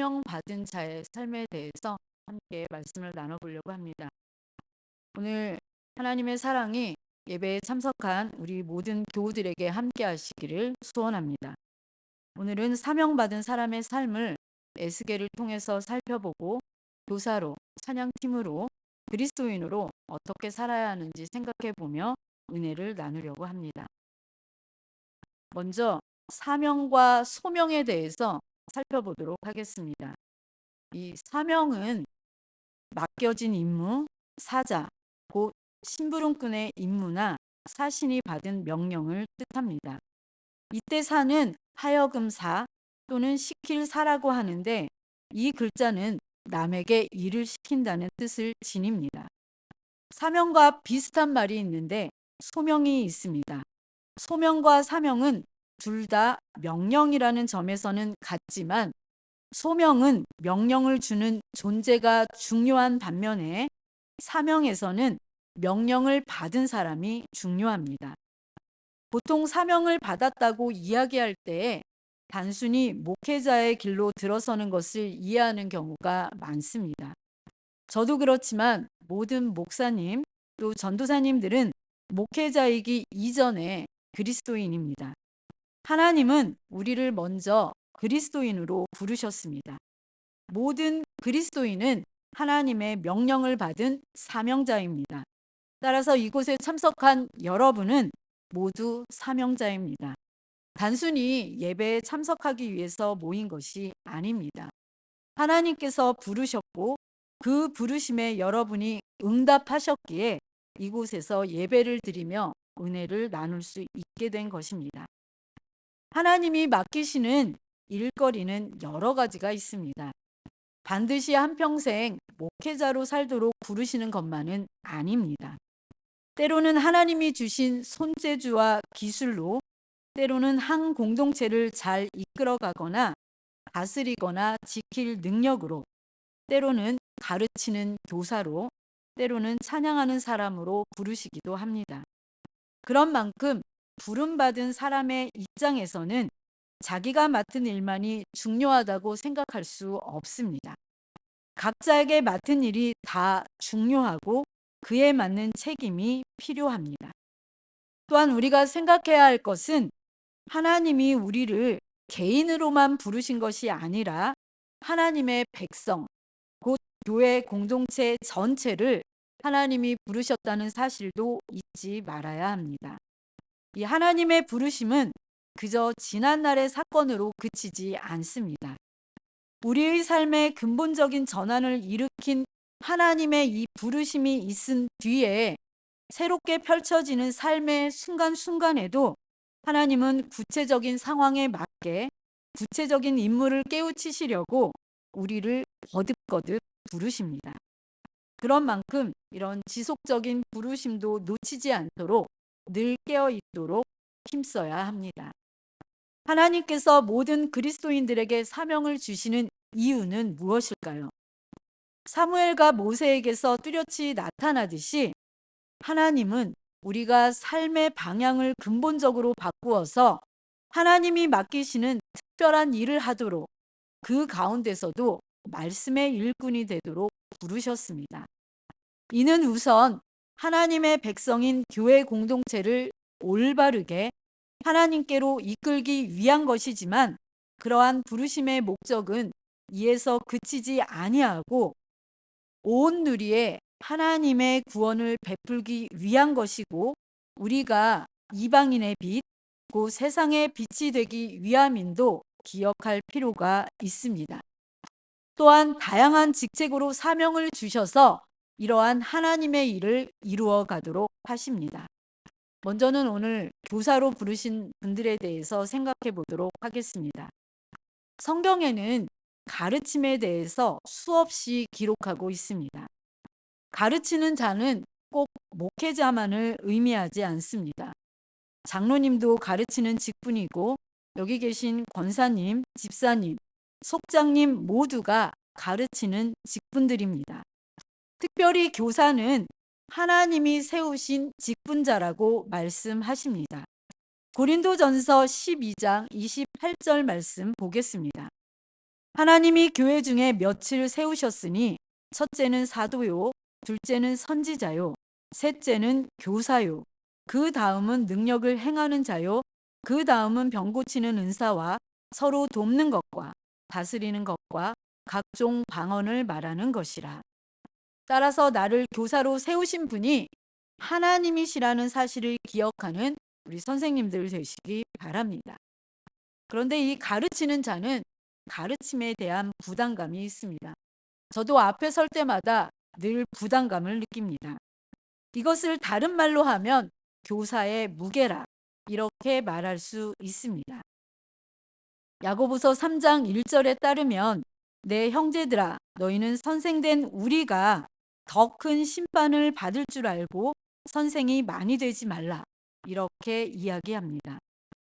사명 받은 자의 삶에 대해서 함께 말씀을 나눠보려고 합니다. 오늘 하나님의 사랑이 예배에 참석한 우리 모든 교우들에게 함께 하시기를 소원합니다. 오늘은 사명받은 사람의 삶을 에스겔을 통해서 살펴보고 교사로, 찬양팀으로, 그리스도인으로 어떻게 살아야 하는지 생각해 보며 은혜를 나누려고 합니다. 먼저 사명과 소명에 대해서 살펴보도록 하겠습니다. 이 사명은 맡겨진 임무, 사자, 곧 심부름꾼의 임무나 사신이 받은 명령을 뜻합니다. 이때 사는 하여금 사 또는 시킬 사라고 하는데 이 글자는 남에게 일을 시킨다는 뜻을 지닙니다. 사명과 비슷한 말이 있는데 소명이 있습니다. 소명과 사명은 둘 다 명령이라는 점에서는 같지만 소명은 명령을 주는 존재가 중요한 반면에 사명에서는 명령을 받은 사람이 중요합니다. 보통 사명을 받았다고 이야기할 때 단순히 목회자의 길로 들어서는 것을 이해하는 경우가 많습니다. 저도 그렇지만 모든 목사님 또 전도사님들은 목회자이기 이전에 그리스도인입니다. 하나님은 우리를 먼저 그리스도인으로 부르셨습니다. 모든 그리스도인은 하나님의 명령을 받은 사명자입니다. 따라서 이곳에 참석한 여러분은 모두 사명자입니다. 단순히 예배에 참석하기 위해서 모인 것이 아닙니다. 하나님께서 부르셨고 그 부르심에 여러분이 응답하셨기에 이곳에서 예배를 드리며 은혜를 나눌 수 있게 된 것입니다. 하나님이 맡기시는 일거리는 여러 가지가 있습니다. 반드시 한평생 목회자로 살도록 부르시는 것만은 아닙니다. 때로는 하나님이 주신 손재주와 기술로 때로는 한 공동체를 잘 이끌어가거나 다스리거나 지킬 능력으로 때로는 가르치는 교사로 때로는 찬양하는 사람으로 부르시기도 합니다. 그런 만큼 부름받은 사람의 입장에서는 자기가 맡은 일만이 중요하다고 생각할 수 없습니다. 각자에게 맡은 일이 다 중요하고 그에 맞는 책임이 필요합니다. 또한 우리가 생각해야 할 것은 하나님이 우리를 개인으로만 부르신 것이 아니라 하나님의 백성, 곧 교회 공동체 전체를 하나님이 부르셨다는 사실도 잊지 말아야 합니다. 이 하나님의 부르심은 그저 지난날의 사건으로 그치지 않습니다. 우리의 삶의 근본적인 전환을 일으킨 하나님의 이 부르심이 있은 뒤에 새롭게 펼쳐지는 삶의 순간순간에도 하나님은 구체적인 상황에 맞게 구체적인 인물을 깨우치시려고 우리를 거듭거듭 부르십니다. 그런 만큼 이런 지속적인 부르심도 놓치지 않도록 늘 깨어 있도록 힘써야 합니다. 하나님께서 모든 그리스도인들에게 사명을 주시는 이유는 무엇일까요? 사무엘과 모세에게서 뚜렷이 나타나듯이 하나님은 우리가 삶의 방향을 근본적으로 바꾸어서 하나님이 맡기시는 특별한 일을 하도록 그 가운데서도 말씀의 일꾼이 되도록 부르셨습니다. 이는 우선 하나님의 백성인 교회 공동체를 올바르게 하나님께로 이끌기 위한 것이지만 그러한 부르심의 목적은 이에서 그치지 아니하고 온 누리에 하나님의 구원을 베풀기 위한 것이고 우리가 이방인의 빛, 그 세상의 빛이 되기 위함인도 기억할 필요가 있습니다. 또한 다양한 직책으로 사명을 주셔서 이러한 하나님의 일을 이루어 가도록 하십니다. 먼저는 오늘 교사로 부르신 분들에 대해서 생각해 보도록 하겠습니다. 성경에는 가르침에 대해서 수없이 기록하고 있습니다. 가르치는 자는 꼭 목회자만을 의미하지 않습니다. 장로님도 가르치는 직분이고 여기 계신 권사님, 집사님, 속장님 모두가 가르치는 직분들입니다. 특별히 교사는 하나님이 세우신 직분자라고 말씀하십니다. 고린도전서 12장 28절 말씀 보겠습니다. 하나님이 교회 중에 며칠 세우셨으니 첫째는 사도요, 둘째는 선지자요, 셋째는 교사요, 그 다음은 능력을 행하는 자요, 그 다음은 병 고치는 은사와 서로 돕는 것과 다스리는 것과 각종 방언을 말하는 것이라. 따라서 나를 교사로 세우신 분이 하나님이시라는 사실을 기억하는 우리 선생님들 되시기 바랍니다. 그런데 이 가르치는 자는 가르침에 대한 부담감이 있습니다. 저도 앞에 설 때마다 늘 부담감을 느낍니다. 이것을 다른 말로 하면 교사의 무게라 이렇게 말할 수 있습니다. 야고보서 3장 1절에 따르면 내 형제들아 너희는 선생된 우리가 더 큰 심판을 받을 줄 알고 선생이 많이 되지 말라 이렇게 이야기합니다.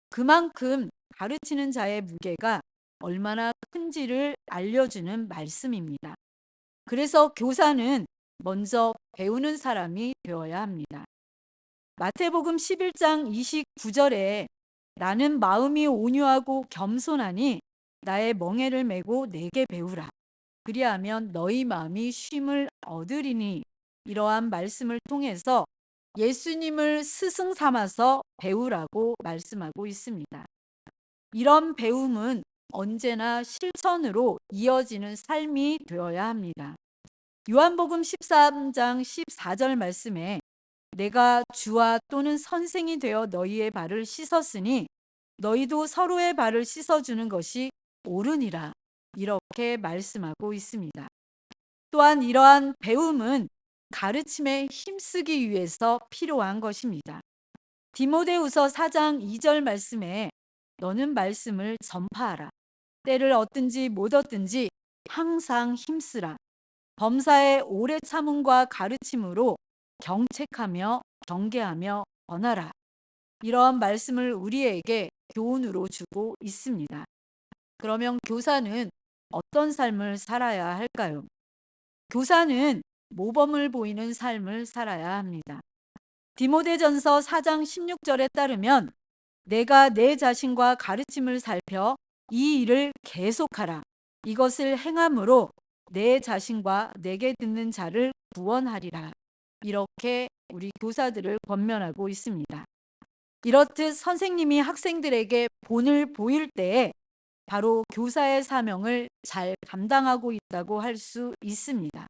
그만큼 가르치는 자의 무게가 얼마나 큰지를 알려주는 말씀입니다. 그래서 교사는 먼저 배우는 사람이 되어야 합니다. 마태복음 11장 29절에 나는 마음이 온유하고 겸손하니 나의 멍에를 메고 내게 배우라. 그리하면 너희 마음이 쉼을 얻으리니 이러한 말씀을 통해서 예수님을 스승 삼아서 배우라고 말씀하고 있습니다. 이런 배움은 언제나 실천으로 이어지는 삶이 되어야 합니다. 요한복음 13장 14절 말씀에 내가 주와 또는 선생이 되어 너희의 발을 씻었으니 너희도 서로의 발을 씻어주는 것이 옳으니라 이렇게 말씀하고 있습니다. 또한 이러한 배움은 가르침에 힘쓰기 위해서 필요한 것입니다. 디모데후서 4장 2절 말씀에 너는 말씀을 전파하라. 때를 얻든지 못 얻든지 항상 힘쓰라. 범사의 오래 참음과 가르침으로 경책하며 경계하며 권하라. 이러한 말씀을 우리에게 교훈으로 주고 있습니다. 그러면 교사는 어떤 삶을 살아야 할까요? 교사는 모범을 보이는 삶을 살아야 합니다. 디모데전서 4장 16절에 따르면 내가 내 자신과 가르침을 살펴 이 일을 계속하라. 이것을 행함으로 내 자신과 내게 듣는 자를 구원하리라. 이렇게 우리 교사들을 권면하고 있습니다. 이렇듯 선생님이 학생들에게 본을 보일 때에 바로 교사의 사명을 잘 감당하고 있다고 할 수 있습니다.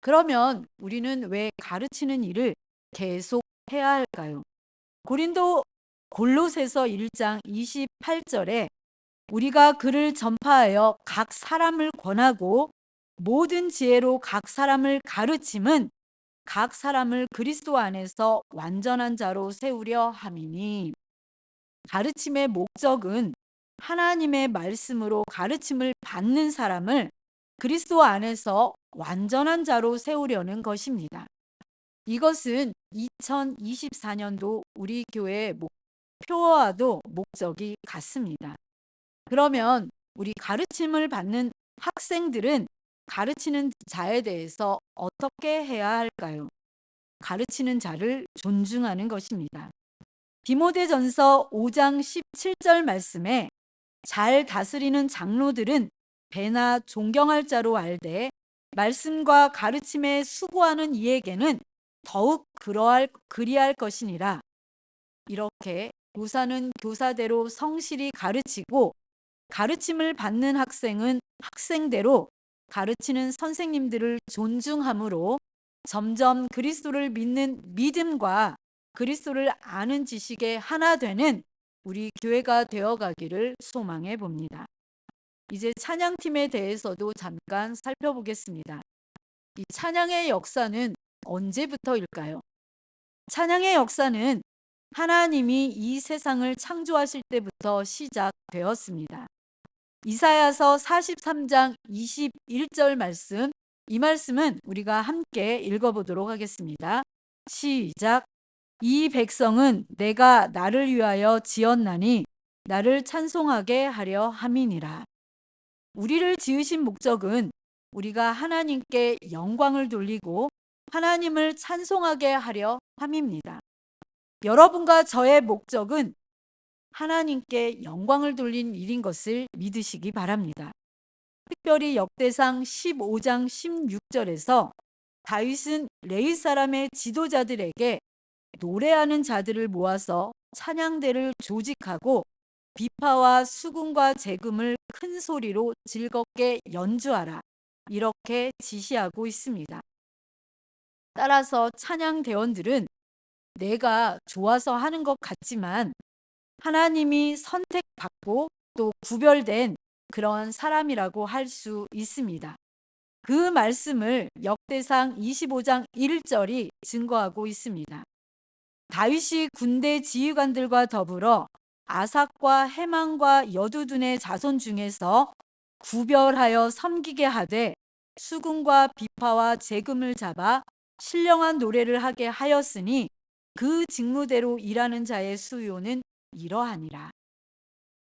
그러면 우리는 왜 가르치는 일을 계속 해야 할까요? 고린도 골로새서 1장 28절에 우리가 그를 전파하여 각 사람을 권하고 모든 지혜로 각 사람을 가르침은 각 사람을 그리스도 안에서 완전한 자로 세우려 함이니 가르침의 목적은 하나님의 말씀으로 가르침을 받는 사람을 그리스도 안에서 완전한 자로 세우려는 것입니다. 이것은 2024년도 우리 교회의 목표와도 목적이 같습니다. 그러면 우리 가르침을 받는 학생들은 가르치는 자에 대해서 어떻게 해야 할까요? 가르치는 자를 존중하는 것입니다. 디모데전서 5장 17절 말씀에 잘 다스리는 장로들은 배나 존경할 자로 알되 말씀과 가르침에 수고하는 이에게는 더욱 그러할 그리할 것이니라. 이렇게 교사는 교사대로 성실히 가르치고 가르침을 받는 학생은 학생대로 가르치는 선생님들을 존중함으로 점점 그리스도를 믿는 믿음과 그리스도를 아는 지식에 하나 되는 우리 교회가 되어 가기를 소망해 봅니다. 이제 찬양팀에 대해서도 잠깐 살펴보겠습니다. 이 찬양의 역사는 언제부터일까요? 찬양의 역사는 하나님이 이 세상을 창조하실 때부터 시작되었습니다. 이사야서 43장 21절 말씀, 이 말씀은 우리가 함께 읽어보도록 하겠습니다. 시작. 이 백성은 내가 나를 위하여 지었나니 나를 찬송하게 하려 함이니라. 우리를 지으신 목적은 우리가 하나님께 영광을 돌리고 하나님을 찬송하게 하려 함입니다. 여러분과 저의 목적은 하나님께 영광을 돌린 일인 것을 믿으시기 바랍니다. 특별히 역대상 15장 16절에서 다윗은 레위 사람의 지도자들에게 노래하는 자들을 모아서 찬양대를 조직하고 비파와 수금과 재금을 큰 소리로 즐겁게 연주하라. 이렇게 지시하고 있습니다. 따라서 찬양 대원들은 내가 좋아서 하는 것 같지만 하나님이 선택받고 또 구별된 그런 사람이라고 할 수 있습니다. 그 말씀을 역대상 25장 1절이 증거하고 있습니다. 다윗이 군대 지휘관들과 더불어 아삭과 해망과 여두둔의 자손 중에서 구별하여 섬기게 하되 수금과 비파와 재금을 잡아 신령한 노래를 하게 하였으니 그 직무대로 일하는 자의 수요는 이러하니라.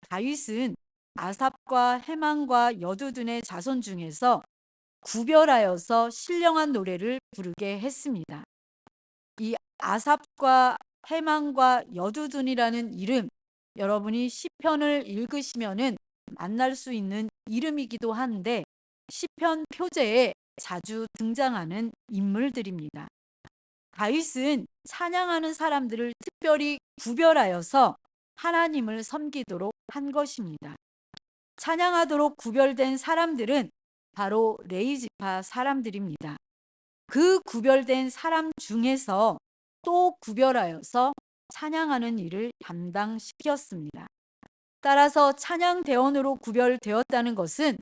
다윗은 아삽과 해망과 여두둔의 자손 중에서 구별하여서 신령한 노래를 부르게 했습니다. 이 아삽과 해망과 여두둔이라는 이름 여러분이 시편을 읽으시면은 만날 수 있는 이름이기도 한데 시편 표제에 자주 등장하는 인물들입니다. 다윗은 찬양하는 사람들을 특별히 구별하여서 하나님을 섬기도록 한 것입니다. 찬양하도록 구별된 사람들은 바로 레이 지파 사람들입니다. 그 구별된 사람 중에서 또 구별하여서 찬양하는 일을 담당시켰습니다. 따라서 찬양 대원으로 구별되었다는 것은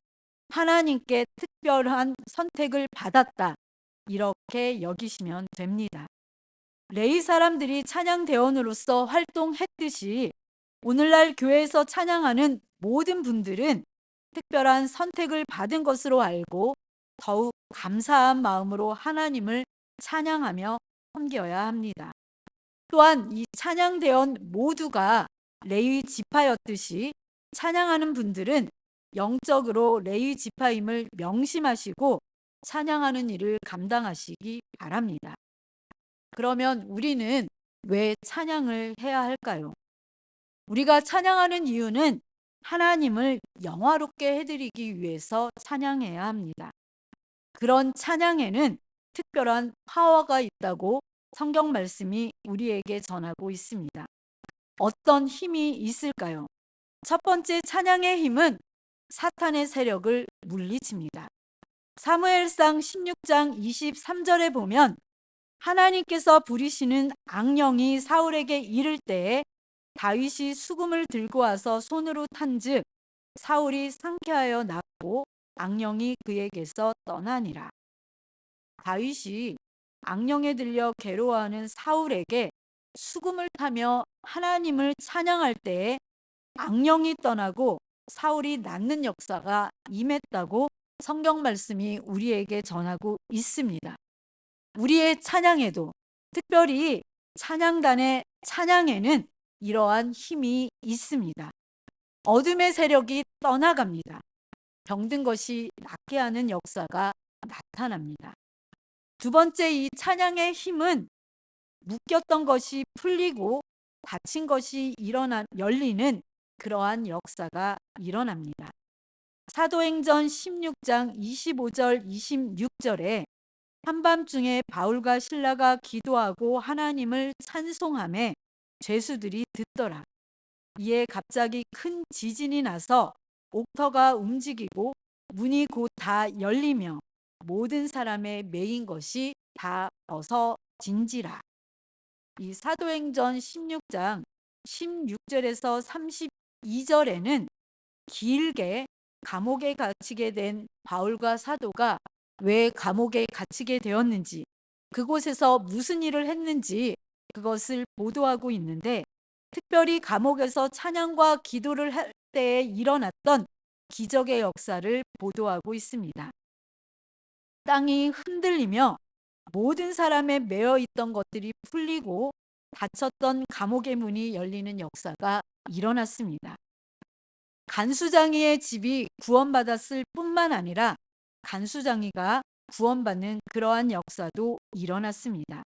하나님께 특별한 선택을 받았다. 이렇게 여기시면 됩니다. 레이 사람들이 찬양 대원으로서 활동했듯이 오늘날 교회에서 찬양하는 모든 분들은 특별한 선택을 받은 것으로 알고 더욱 감사한 마음으로 하나님을 찬양하며 섬겨야 합니다. 또한 이 찬양 대원 모두가 레위 지파였듯이 찬양하는 분들은 영적으로 레위 지파임을 명심하시고 찬양하는 일을 감당하시기 바랍니다. 그러면 우리는 왜 찬양을 해야 할까요? 우리가 찬양하는 이유는 하나님을 영화롭게 해드리기 위해서 찬양해야 합니다. 그런 찬양에는 특별한 파워가 있다고 성경 말씀이 우리에게 전하고 있습니다. 어떤 힘이 있을까요? 첫 번째 찬양의 힘은 사탄의 세력을 물리칩니다. 사무엘상 16장 23절에 보면 하나님께서 부리시는 악령이 사울에게 이를 때에 다윗이 수금을 들고 와서 손으로 탄즉 사울이 상쾌하여 낫고 악령이 그에게서 떠나니라. 다윗이 악령에 들려 괴로워하는 사울에게 수금을 타며 하나님을 찬양할 때에 악령이 떠나고 사울이 낫는 역사가 임했다고 성경 말씀이 우리에게 전하고 있습니다. 우리의 찬양에도 특별히 찬양단의 찬양에는 이러한 힘이 있습니다. 어둠의 세력이 떠나갑니다. 병든 것이 낫게 하는 역사가 나타납니다. 두 번째 이 찬양의 힘은 묶였던 것이 풀리고 다친 것이 일어나 열리는 그러한 역사가 일어납니다. 사도행전 16장 25절 26절에 한밤중에 바울과 신라가 기도하고 하나님을 찬송함에 죄수들이 듣더라. 이에 갑자기 큰 지진이 나서 옥터가 움직이고 문이 곧 다 열리며 모든 사람의 메인 것이 다 벗어진지라. 이 사도행전 16장 16절에서 32절에는 길게 감옥에 갇히게 된 바울과 사도가 왜 감옥에 갇히게 되었는지 그곳에서 무슨 일을 했는지 그것을 보도하고 있는데 특별히 감옥에서 찬양과 기도를 할 때에 일어났던 기적의 역사를 보도하고 있습니다. 땅이 흔들리며 모든 사람의 매여 있던 것들이 풀리고 닫혔던 감옥의 문이 열리는 역사가 일어났습니다. 간수장이의 집이 구원받았을 뿐만 아니라 간수장이가 구원받는 그러한 역사도 일어났습니다.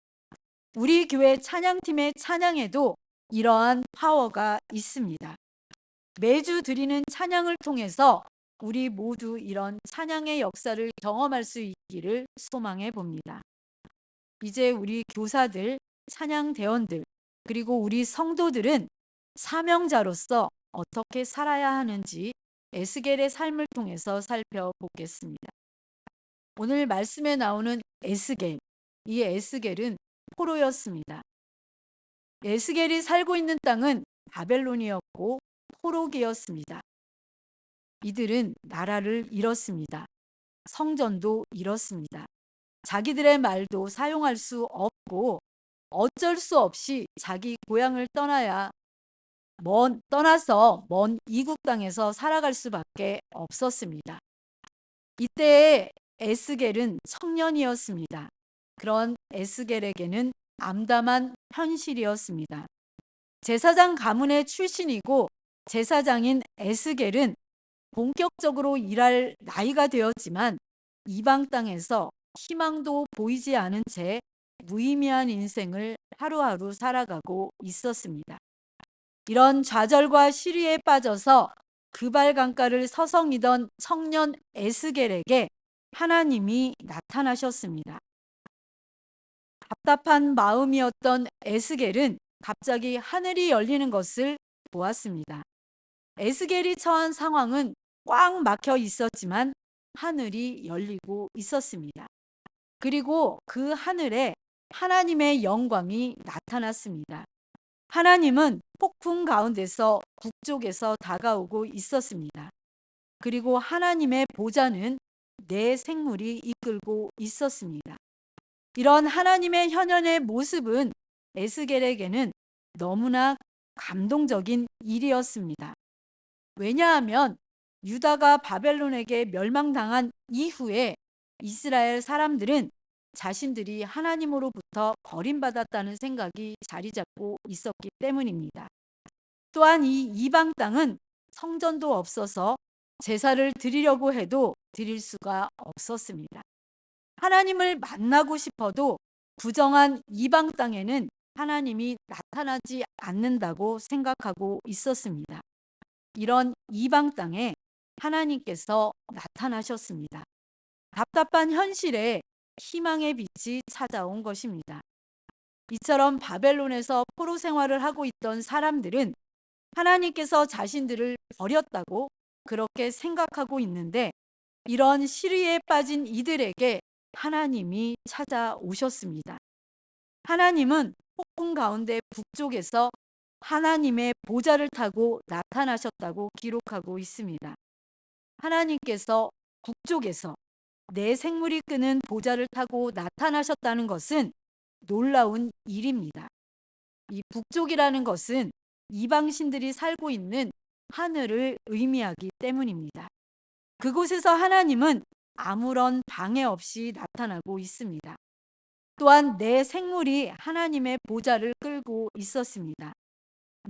우리 교회 찬양팀의 찬양에도 이러한 파워가 있습니다. 매주 드리는 찬양을 통해서 우리 모두 이런 찬양의 역사를 경험할 수 있기를 소망해 봅니다. 이제 우리 교사들, 찬양 대원들, 그리고 우리 성도들은 사명자로서 어떻게 살아야 하는지 에스겔의 삶을 통해서 살펴보겠습니다. 오늘 말씀에 나오는 에스겔, 이 에스겔은 포로였습니다. 에스겔이 살고 있는 땅은 바벨론이었고 포로기였습니다. 이들은 나라를 잃었습니다. 성전도 잃었습니다. 자기들의 말도 사용할 수 없고 어쩔 수 없이 자기 고향을 떠나야 먼 떠나서 먼 이국 땅에서 살아갈 수밖에 없었습니다. 이때의 에스겔은 청년이었습니다. 그런 에스겔에게는 암담한 현실이었습니다. 제사장 가문의 출신이고 제사장인 에스겔은 본격적으로 일할 나이가 되었지만 이방 땅에서 희망도 보이지 않은 채 무의미한 인생을 하루하루 살아가고 있었습니다. 이런 좌절과 시리에 빠져서 그발강가를 서성이던 청년 에스겔에게 하나님이 나타나셨습니다. 답답한 마음이었던 에스겔은 갑자기 하늘이 열리는 것을 보았습니다. 에스겔이 처한 상황은 꽉 막혀 있었지만 하늘이 열리고 있었습니다. 그리고 그 하늘에 하나님의 영광이 나타났습니다. 하나님은 폭풍 가운데서 북쪽에서 다가오고 있었습니다. 그리고 하나님의 보좌는 내 생물이 이끌고 있었습니다. 이런 하나님의 현현의 모습은 에스겔에게는 너무나 감동적인 일이었습니다. 왜냐하면 유다가 바벨론에게 멸망당한 이후에 이스라엘 사람들은 자신들이 하나님으로부터 버림받았다는 생각이 자리 잡고 있었기 때문입니다. 또한 이 이방 땅은 성전도 없어서 제사를 드리려고 해도 드릴 수가 없었습니다. 하나님을 만나고 싶어도 부정한 이방 땅에는 하나님이 나타나지 않는다고 생각하고 있었습니다. 이런 이방 땅에 하나님께서 나타나셨습니다. 답답한 현실에 희망의 빛이 찾아온 것입니다. 이처럼 바벨론에서 포로 생활을 하고 있던 사람들은 하나님께서 자신들을 버렸다고 그렇게 생각하고 있는데 이런 시리에 빠진 이들에게 하나님이 찾아오셨습니다. 하나님은 폭풍 가운데 북쪽에서 하나님의 보좌를 타고 나타나셨다고 기록하고 있습니다. 하나님께서 북쪽에서 내 생물이 끄는 보좌를 타고 나타나셨다는 것은 놀라운 일입니다. 이 북쪽이라는 것은 이방신들이 살고 있는 하늘을 의미하기 때문입니다. 그곳에서 하나님은 아무런 방해 없이 나타나고 있습니다. 또한 내 생물이 하나님의 보좌를 끌고 있었습니다.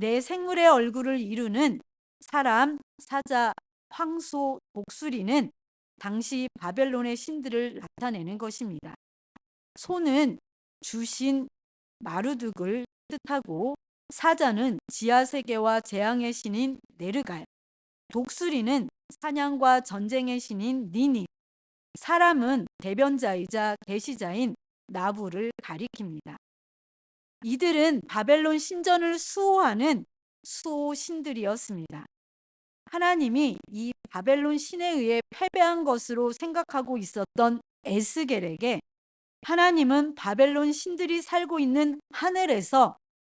내 생물의 얼굴을 이루는 사람, 사자, 황소, 독수리는 당시 바벨론의 신들을 나타내는 것입니다. 소는 주신 마루둑을 뜻하고 사자는 지하 세계와 재앙의 신인 네르갈, 독수리는 사냥과 전쟁의 신인 니니, 사람은 대변자이자 계시자인 나부를 가리킵니다. 이들은 바벨론 신전을 수호하는 수호 신들이었습니다. 하나님이 이 바벨론 신에 의해 패배한 것으로 생각하고 있었던 에스겔에게 하나님은 바벨론 신들이 살고 있는 하늘에서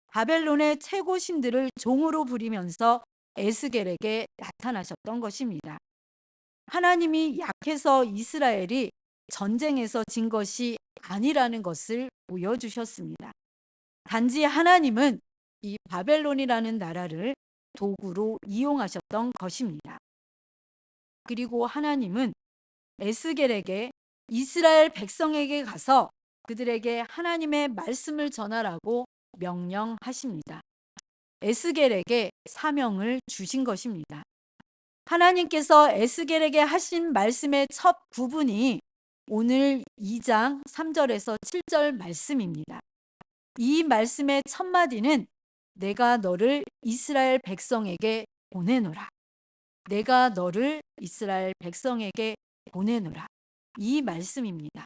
바벨론의 최고 신들을 종으로 부리면서 에스겔에게 나타나셨던 것입니다. 하나님이 약해서 이스라엘이 전쟁에서 진 것이 아니라는 것을 보여주셨습니다. 단지 하나님은 이 바벨론이라는 나라를 도구로 이용하셨던 것입니다. 그리고 하나님은 에스겔에게 이스라엘 백성에게 가서 그들에게 하나님의 말씀을 전하라고 명령하십니다. 에스겔에게 사명을 주신 것입니다. 하나님께서 에스겔에게 하신 말씀의 첫 부분이 오늘 2장 3절에서 7절 말씀입니다. 이 말씀의 첫 마디는 내가 너를 이스라엘 백성에게 보내노라. 내가 너를 이스라엘 백성에게 보내노라. 이 말씀입니다.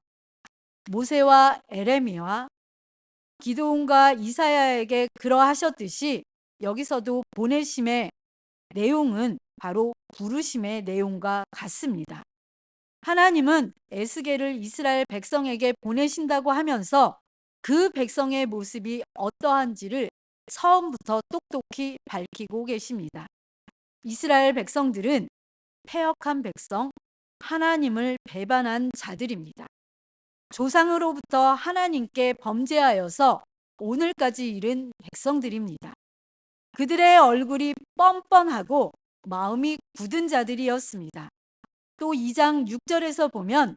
모세와 에레미와 기도온과 이사야에게 그러하셨듯이 여기서도 보내심의 내용은 바로 부르심의 내용과 같습니다. 하나님은 에스겔을 이스라엘 백성에게 보내신다고 하면서 그 백성의 모습이 어떠한지를 처음부터 똑똑히 밝히고 계십니다. 이스라엘 백성들은 폐역한 백성, 하나님을 배반한 자들입니다. 조상으로부터 하나님께 범죄하여서 오늘까지 이른 백성들입니다. 그들의 얼굴이 뻔뻔하고 마음이 굳은 자들이었습니다. 또 2장 6절에서 보면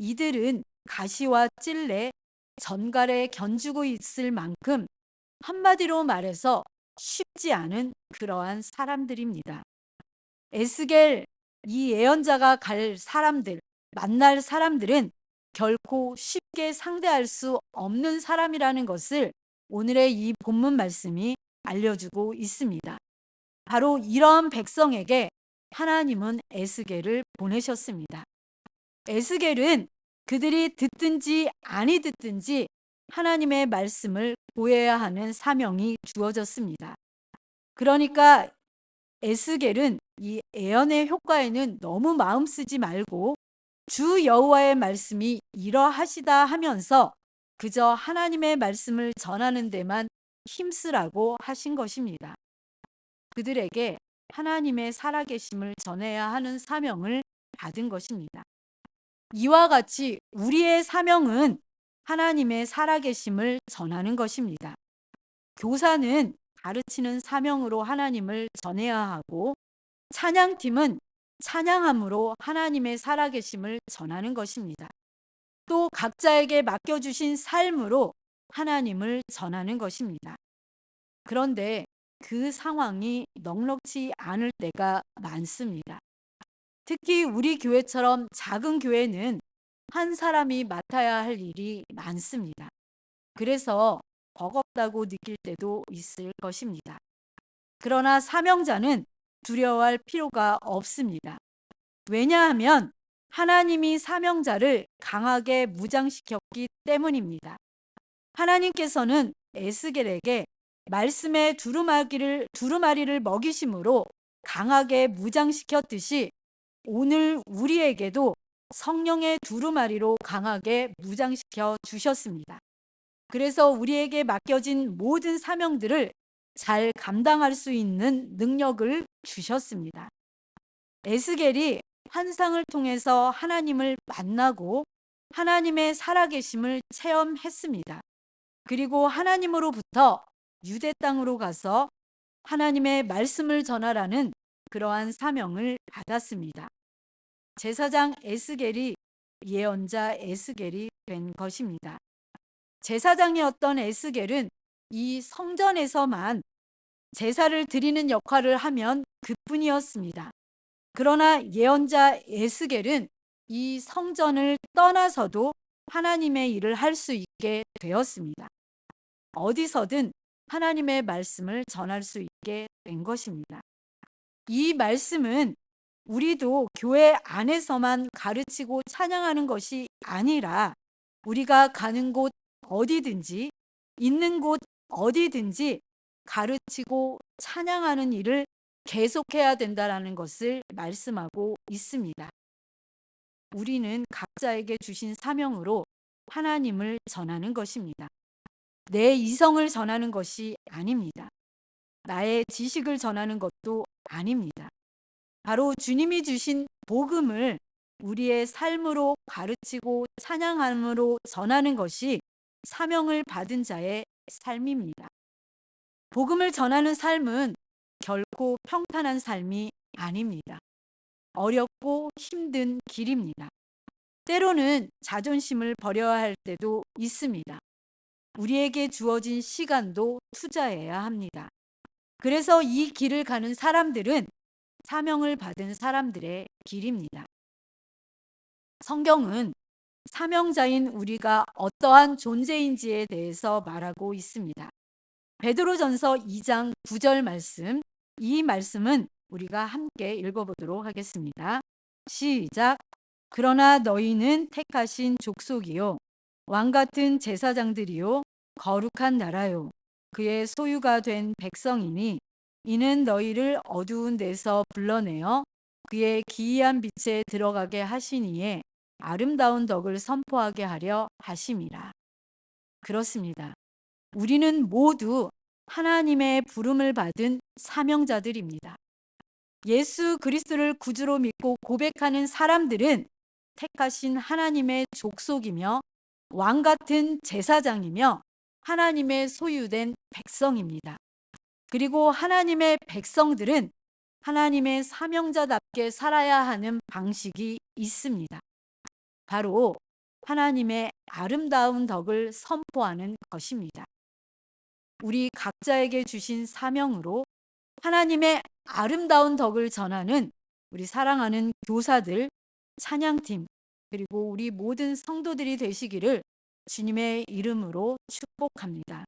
이들은 가시와 찔레, 전갈에 견주고 있을 만큼 한마디로 말해서 쉽지 않은 그러한 사람들입니다. 에스겔 이 예언자가 갈 사람들, 만날 사람들은 결코 쉽게 상대할 수 없는 사람이라는 것을 오늘의 이 본문 말씀이 알려주고 있습니다. 바로 이러한 백성에게 하나님은 에스겔을 보내셨습니다. 에스겔은 그들이 듣든지 아니 듣든지 하나님의 말씀을 보여야 하는 사명이 주어졌습니다. 그러니까 에스겔은 이 예언의 효과에는 너무 마음 쓰지 말고 주 여호와의 말씀이 이러하시다 하면서 그저 하나님의 말씀을 전하는 데만 힘쓰라고 하신 것입니다. 그들에게 하나님의 살아계심을 전해야 하는 사명을 받은 것입니다. 이와 같이 우리의 사명은 하나님의 살아계심을 전하는 것입니다. 교사는 가르치는 사명으로 하나님을 전해야 하고 찬양팀은 찬양함으로 하나님의 살아계심을 전하는 것입니다. 또 각자에게 맡겨주신 삶으로 하나님을 전하는 것입니다. 그런데 그 상황이 넉넉지 않을 때가 많습니다. 특히 우리 교회처럼 작은 교회는 한 사람이 맡아야 할 일이 많습니다. 그래서 버겁다고 느낄 때도 있을 것입니다. 그러나 사명자는 두려워할 필요가 없습니다. 왜냐하면 하나님이 사명자를 강하게 무장시켰기 때문입니다. 하나님께서는 에스겔에게 말씀의 두루마기를 두루마리를 먹이심으로 강하게 무장시켰듯이 오늘 우리에게도 성령의 두루마리로 강하게 무장시켜 주셨습니다. 그래서 우리에게 맡겨진 모든 사명들을 잘 감당할 수 있는 능력을 주셨습니다. 에스겔이 환상을 통해서 하나님을 만나고 하나님의 살아계심을 체험했습니다. 그리고 하나님으로부터 유대 땅으로 가서 하나님의 말씀을 전하라는 그러한 사명을 받았습니다. 제사장 에스겔이 예언자 에스겔이 된 것입니다. 제사장이었던 에스겔은 이 성전에서만 제사를 드리는 역할을 하면 그뿐이었습니다. 그러나 예언자 에스겔은 이 성전을 떠나서도 하나님의 일을 할 수 있게 되었습니다. 어디서든 하나님의 말씀을 전할 수 있게 된 것입니다. 이 말씀은 우리도 교회 안에서만 가르치고 찬양하는 것이 아니라 우리가 가는 곳 어디든지 있는 곳 어디든지 가르치고 찬양하는 일을 계속해야 된다라는 것을 말씀하고 있습니다. 우리는 각자에게 주신 사명으로 하나님을 전하는 것입니다. 내 이성을 전하는 것이 아닙니다. 나의 지식을 전하는 것도 아닙니다. 바로 주님이 주신 복음을 우리의 삶으로 가르치고 찬양함으로 전하는 것이 사명을 받은 자의 삶입니다. 복음을 전하는 삶은 결코 평탄한 삶이 아닙니다. 어렵고 힘든 길입니다. 때로는 자존심을 버려야 할 때도 있습니다. 우리에게 주어진 시간도 투자해야 합니다. 그래서 이 길을 가는 사람들은 사명을 받은 사람들의 길입니다. 성경은 사명자인 우리가 어떠한 존재인지에 대해서 말하고 있습니다. 베드로전서 2장 9절 말씀, 이 말씀은 우리가 함께 읽어보도록 하겠습니다. 시작. 그러나 너희는 택하신 족속이요 왕 같은 제사장들이요 거룩한 나라요 그의 소유가 된 백성이니 이는 너희를 어두운 데서 불러내어 그의 기이한 빛에 들어가게 하시니에 아름다운 덕을 선포하게 하려 하심이라. 그렇습니다. 우리는 모두 하나님의 부름을 받은 사명자들입니다. 예수 그리스도를 구주로 믿고 고백하는 사람들은 택하신 하나님의 족속이며 왕 같은 제사장이며 하나님의 소유된 백성입니다. 그리고 하나님의 백성들은 하나님의 사명자답게 살아야 하는 방식이 있습니다. 바로 하나님의 아름다운 덕을 선포하는 것입니다. 우리 각자에게 주신 사명으로 하나님의 아름다운 덕을 전하는 우리 사랑하는 교사들, 찬양팀, 그리고 우리 모든 성도들이 되시기를 주님의 이름으로 축복합니다.